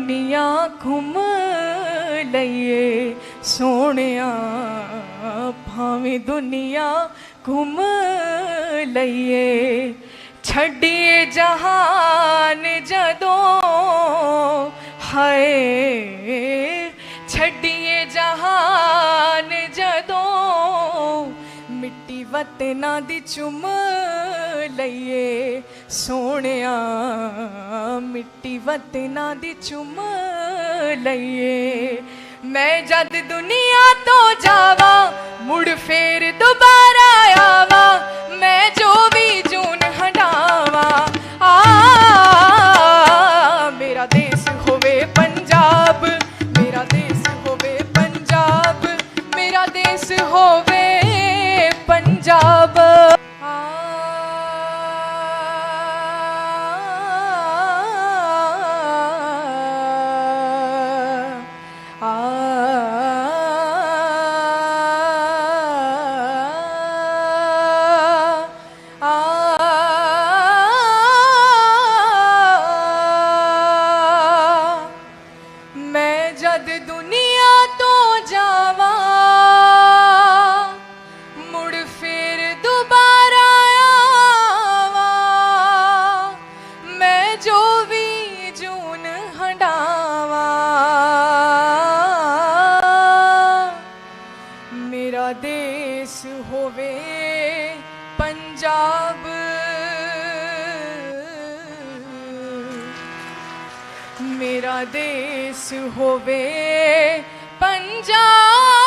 ਦੁਨੀਆ ਘੁੰਮ ਲਈਏ। ਸੋਹਣਿਆ, ਭਾਵੇਂ ਦੁਨੀਆ ਘੁੰਮ ਲਈਏ। ਛੱਡੀਏ ਜਹਾਨ ਜਦੋਂ ਹਾਏ। ਛੱਡੀਏ ਜਹਾਨ ਜਦੋਂ ਮਿੱਟੀ ਵਤਨਾਂ ਦੀ ਚੁੰਮ ਲਈਏ। ਸੋਹਣਿਆ ਮਿੱਟੀ ਵਤਨਾਂ ਦੀ ਚੁੰਮ ਲਈਏ। ਮੈਂ ਜਦ ਦੁਨੀਆ ਮੇਰਾ ਦੇਸ਼ ਹੋਵੇ ਪੰਜਾਬ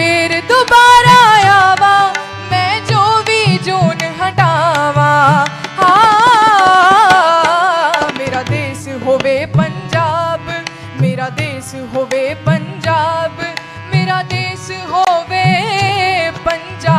ਫਿਰ ਦੁਬਾਰਾ ਆਵਾਂ, ਮੈਂ ਜੋ ਵੀ ਜੂਨ ਹਟਾਵਾਂ। ਹਾਂ, ਮੇਰਾ ਦੇਸ਼ ਹੋਵੇ ਪੰਜਾਬ, ਮੇਰਾ ਦੇਸ਼ ਹੋਵੇ ਪੰਜਾਬ, ਮੇਰਾ ਦੇਸ਼ ਹੋਵੇ ਪੰਜਾਬ।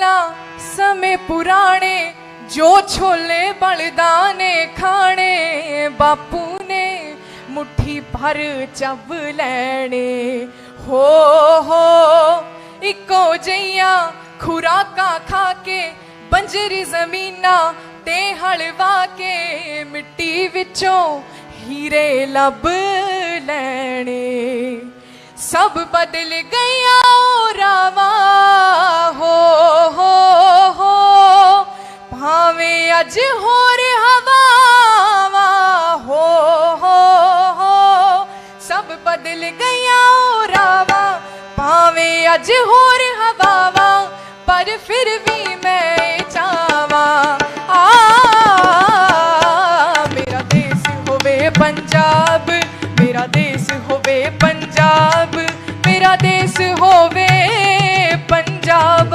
ਬੀਤੀਆਂ ਸਮੇਂ ਪੁਰਾਣੇ, ਜੋ ਛੋਲੇ ਬਲਦਾਨੇ ਖਾਣੇ, ਬਾਪੂ ਨੇ ਮੁਠੀ ਭਰ ਚੱਬ ਲੈਣੇ। ਹੋ ਹੋ, ਇੱਕੋ ਜਈਆਂ ਖੁਰਾਕਾਂ ਖਾ ਕੇ, ਬੰਜਰੀ ਜ਼ਮੀਨਾਂ ਤੇ ਹਲਵਾ ਕੇ, ਮਿੱਟੀ ਵਿੱਚੋਂ ਹੀਰੇ ਲੱਭ ਲੈਣੇ। ਸਭ ਬਦਲ ਗਈਆਂ ਓ ਰਾਵਾ। ਹੋ ਹੋ ਹੋ, ਭਾਵੇਂ ਅੱਜ ਹੋਰ ਹਵਾਵਾਂ। ਹੋ ਹੋ ਹੋ, ਸਭ ਬਦਲ ਗਈਆਂ ਓ ਰਾਵਾ। ਭਾਵੇਂ ਅੱਜ ਹੋਰ ਹਵਾਵਾਂ, ਪਰ ਫਿਰ ਵੀ ਮੈਂ ਚਾਹਾਂ। ਆ, ਮੇਰਾ ਦੇਸ਼ ਹੋਵੇ ਪੰਜਾਬ। ਮੇਰਾ ਦੇਸ਼ ਹੋਵੇ ਪੰਜਾਬ, ਮੇਰਾ ਦੇਸ਼ ਹੋਵੇ ਪੰਜਾਬ।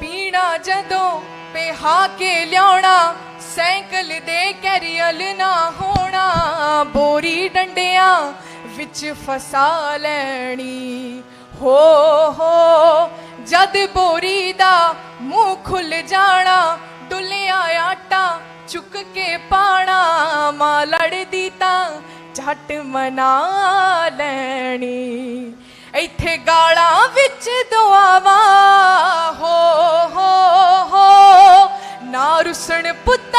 ਪੀਣਾ ਜਦੋਂ ਪਿਹਾ ਕੇ ਲਿਆਉਣਾ, ਸਾਈਕਲ ਦੇ ਕੈਰੀਅਲ ਨਾ ਹੋਣਾ, ਬੋਰੀ ਡੰਡਿਆਂ ਵਿੱਚ ਫਸਾ ਲੈਣੀ। ਹੋ ਹੋ, ਜਦ ਬੋਰੀ ਦਾ ਮੂੰਹ ਖੁੱਲ ਜਾਣਾ, ਡੁੱਲਿਆ ਆਟਾ ਚੁੱਕ ਕੇ ਪਾਣਾ ਮਾਂ ਲੜਦੀ ਤਾਂ ਝੱਟ ਮਨਾ ਲੈਣੀ। ਇੱਥੇ ਗਾਲਾਂ ਵਿੱਚ ਦੁਆਵਾਂ, ਹੋ ਹੋ ਹੋ, ਨਾ ਰੁਸਣ ਪੁੱਤ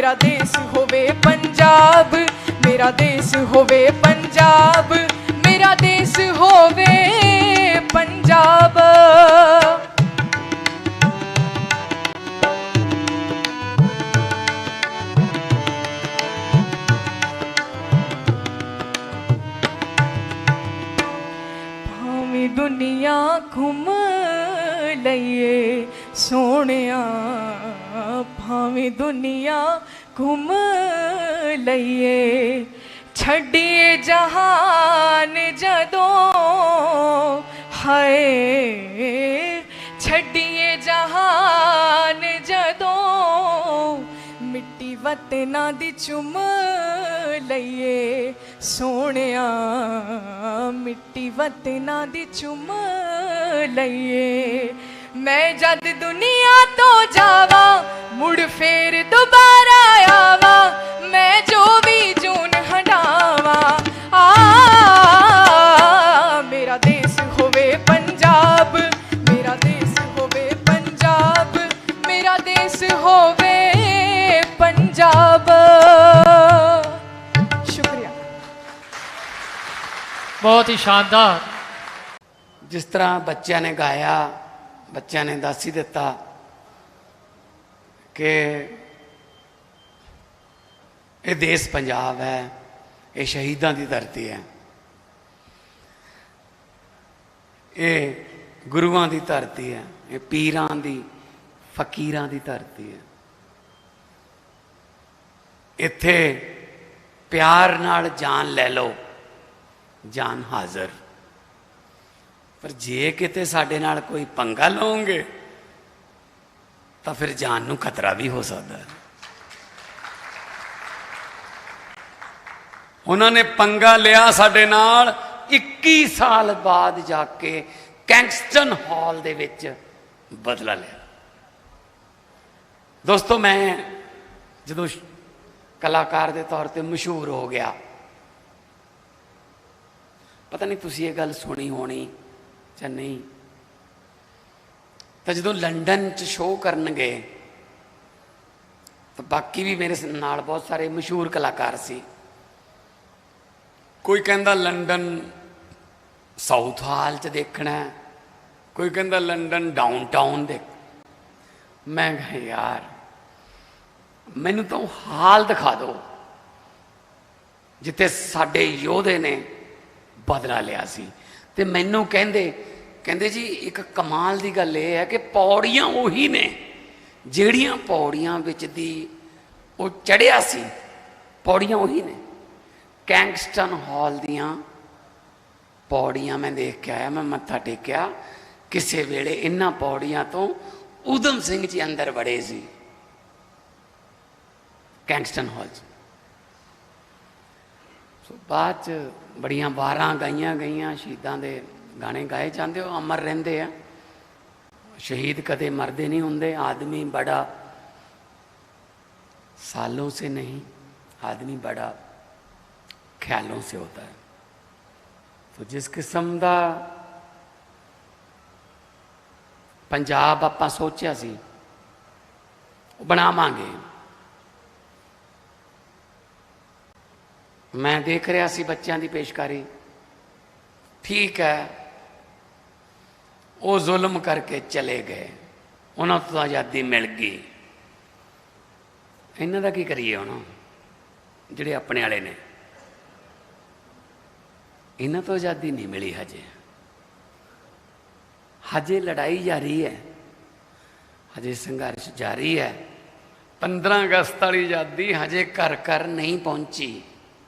ਮੇਰਾ ਦੇਸ਼ ਹੋਵੇ ਪੰਜਾਬ, ਮੇਰਾ ਦੇਸ਼ ਹੋਵੇ ਪੰਜਾਬ, ਮੇਰਾ ਦੇਸ਼ ਹੋਵੇ ਪੰਜਾਬ। ਦੁਨੀਆ ਘੁੰਮ ਲਈਏ ਸੋਹਣਿਆ ਭਾਵੇਂ ਦੁਨੀਆ ਘੁੰਮ ਲਈਏ। ਛੱਡੀਏ ਜਹਾਨ ਜਦੋਂ ਹਾਏ। ਛੱਡੀਏ ਜਹਾਨ ਜਦੋਂ ਮਿੱਟੀ ਵਤਨਾਂ ਦੀ ਚੁੰਮ ਲਈਏ। ਸੋਹਣਿਆ ਮਿੱਟੀ ਵਤਨਾਂ ਦੀ ਚੁੰਮ ਲਈਏ। ਮੈਂ ਜਦ ਦੁਨੀਆ ਤੋਂ ਜਾਵਾਂ ਮੁੜ ਫੇਰ ਦੁਬਾਰਾ ਆਵਾਂ ਮੈਂ ਜੋ ਵੀ ਜੂਨ ਹੰਡਾਵਾਂ ਆ ਮੇਰਾ ਦੇਸ਼ ਹੋਵੇ ਪੰਜਾਬ ਮੇਰਾ ਦੇਸ਼ ਹੋਵੇ ਪੰਜਾਬ ਮੇਰਾ ਦੇਸ਼ ਹੋਵੇ ਪੰਜਾਬ। ਸ਼ੁਕਰੀਆ। ਬਹੁਤ ਹੀ ਸ਼ਾਨਦਾਰ। ਜਿਸ ਤਰ੍ਹਾਂ ਬੱਚਿਆਂ ਨੇ ਗਾਇਆ ਬੱਚਿਆਂ ਨੇ ਦੱਸ ਹੀ ਦਿੱਤਾ ਕਿ ਇਹ ਦੇਸ਼ ਪੰਜਾਬ ਹੈ, ਇਹ ਸ਼ਹੀਦਾਂ ਦੀ ਧਰਤੀ ਹੈ। ਇਹ ਗੁਰੂਆਂ ਦੀ ਧਰਤੀ ਹੈ, ਇਹ ਪੀਰਾਂ ਦੀ, ਫਕੀਰਾਂ ਦੀ ਧਰਤੀ ਹੈ। ਇੱਥੇ ਪਿਆਰ ਨਾਲ ਜਾਨ ਲੈ ਲਓ, ਜਾਨ ਹਾਜ਼ਰ। ਪਰ ਜੇ ਕਿਤੇ ਸਾਡੇ ਨਾਲ ਕੋਈ ਪੰਗਾ ਲਓਗੇ ਤਾਂ ਫਿਰ ਜਾਨ ਨੂੰ ਖਤਰਾ ਵੀ ਹੋ ਸਕਦਾ ਹੈ। ਉਹਨਾਂ ਨੇ ਪੰਗਾ ਲਿਆ ਸਾਡੇ ਨਾਲ 21 ਸਾਲ ਬਾਅਦ ਜਾ ਕੇ ਕੈਂਗਸਟਨ ਹਾਲ ਦੇ ਵਿੱਚ ਬਦਲਾ ਲਿਆ। ਦੋਸਤੋ, ਮੈਂ ਜਦੋਂ ਕਲਾਕਾਰ ਦੇ ਤੌਰ ਤੇ ਮਸ਼ਹੂਰ ਹੋ ਗਿਆ, ਪਤਾ ਨਹੀਂ ਤੁਸੀਂ ਇਹ ਗੱਲ ਸੁਣੀ ਹੋਣੀ ਜਾਂ ਨਹੀਂ? ਤਾਂ ਜਦੋਂ ਲੰਡਨ 'ਚ ਸ਼ੋਅ ਕਰਨ ਗਏ ਤਾਂ ਬਾਕੀ ਵੀ ਮੇਰੇ ਨਾਲ ਬਹੁਤ ਸਾਰੇ ਮਸ਼ਹੂਰ ਕਲਾਕਾਰ ਸੀ। ਕੋਈ ਕਹਿੰਦਾ ਲੰਡਨ ਸਾਊਥ ਹਾਲ 'ਚ ਦੇਖਣਾ ਕੋਈ ਕਹਿੰਦਾ ਲੰਡਨ ਡਾਊਨਟਾਊਨ ਦੇ ਮੈਂ ਕਿਹਾ, ਯਾਰ, ਮੈਨੂੰ ਤਾਂ ਉਹ ਹਾਲ ਦਿਖਾ ਦਿਓ, ਜਿੱਥੇ ਸਾਡੇ ਯੋਧੇ ਨੇ ਬਦਲਾ ਲਿਆ ਸੀ। ਤੇ ਮੈਨੂੰ ਕਹਿੰਦੇ ਕਹਿੰਦੇ ਜੀ, ਇੱਕ ਕਮਾਲ ਦੀ ਗੱਲ ਇਹ ਹੈ ਕਿ ਪੌੜੀਆਂ ਉਹੀ ਨੇ ਜਿਹੜੀਆਂ ਪੌੜੀਆਂ ਵਿੱਚ ਦੀ ਉਹ ਚੜਿਆ ਸੀ। ਪੌੜੀਆਂ ਉਹੀ ਨੇ। ਕੈਂਗਸਟਨ ਹਾਲ ਦੀਆਂ ਪੌੜੀਆਂ ਮੈਂ ਦੇਖ ਕੇ ਆਇਆ, ਮੈਂ ਮੱਥਾ ਟੇਕਿਆ। ਕਿਸੇ ਵੇਲੇ ਇਹਨਾਂ ਪੌੜੀਆਂ ਤੋਂ ਊਧਮ ਸਿੰਘ ਜੀ ਅੰਦਰ ਵੜੇ ਸੀ। ਕੈਂਗਸਟਨ ਹਾਲ 'ਚ। ਸੋ ਬਾਅਦ ਚ ਬੜੀਆਂ ਵਾਰਾਂ ਗਾਈਆਂ ਗਈਆਂ ਸ਼ਹੀਦਾਂ ਦੇ ਗਾਣੇ ਗਾਏ ਜਾਂਦੇ ਹੋ, ਅਮਰ ਰਹਿੰਦੇ ਆ। ਸ਼ਹੀਦ ਕਦੇ ਮਰਦੇ ਨਹੀਂ ਹੁੰਦੇ, ਆਦਮੀ ਬੜਾ ਸਾਲੋਂ ਸੇ ਨਹੀਂ, ਆਦਮੀ ਬੜਾ ਖਿਆਲੋਂ ਸੇ ਹੁੰਦਾ ਹੈ। ਸੋ ਜਿਸ ਕਿਸਮ ਦਾ ਪੰਜਾਬ ਆਪਾਂ ਸੋਚਿਆ ਸੀ, ਉਹ ਬਣਾਵਾਂਗੇ। ਮੈਂ ਦੇਖ ਰਿਹਾ ਸੀ ਬੱਚਿਆਂ ਦੀ ਪੇਸ਼ਕਾਰੀ। ਠੀਕ ਹੈ ਉਹ ਜ਼ੁਲਮ ਕਰਕੇ ਚਲੇ ਗਏ। ਉਹਨਾਂ ਤੋਂ ਆਜ਼ਾਦੀ ਮਿਲ ਗਈ। ਇਹਨਾਂ ਦਾ ਕੀ ਕਰੀਏ ਹੁਣ? ਜਿਹੜੇ ਆਪਣੇ ਵਾਲੇ ਨੇ। ਇਹਨਾਂ ਤੋਂ ਆਜ਼ਾਦੀ ਨਹੀਂ ਮਿਲੀ ਹਜੇ। ਹਜੇ ਲੜਾਈ ਜਾਰੀ ਹੈ। ਹਜੇ ਸੰਘਰਸ਼ ਜਾਰੀ ਹੈ। 15 ਅਗਸਤ ਵਾਲੀ ਆਜ਼ਾਦੀ ਹਜੇ ਘਰ ਘਰ ਨਹੀਂ ਪਹੁੰਚੀ।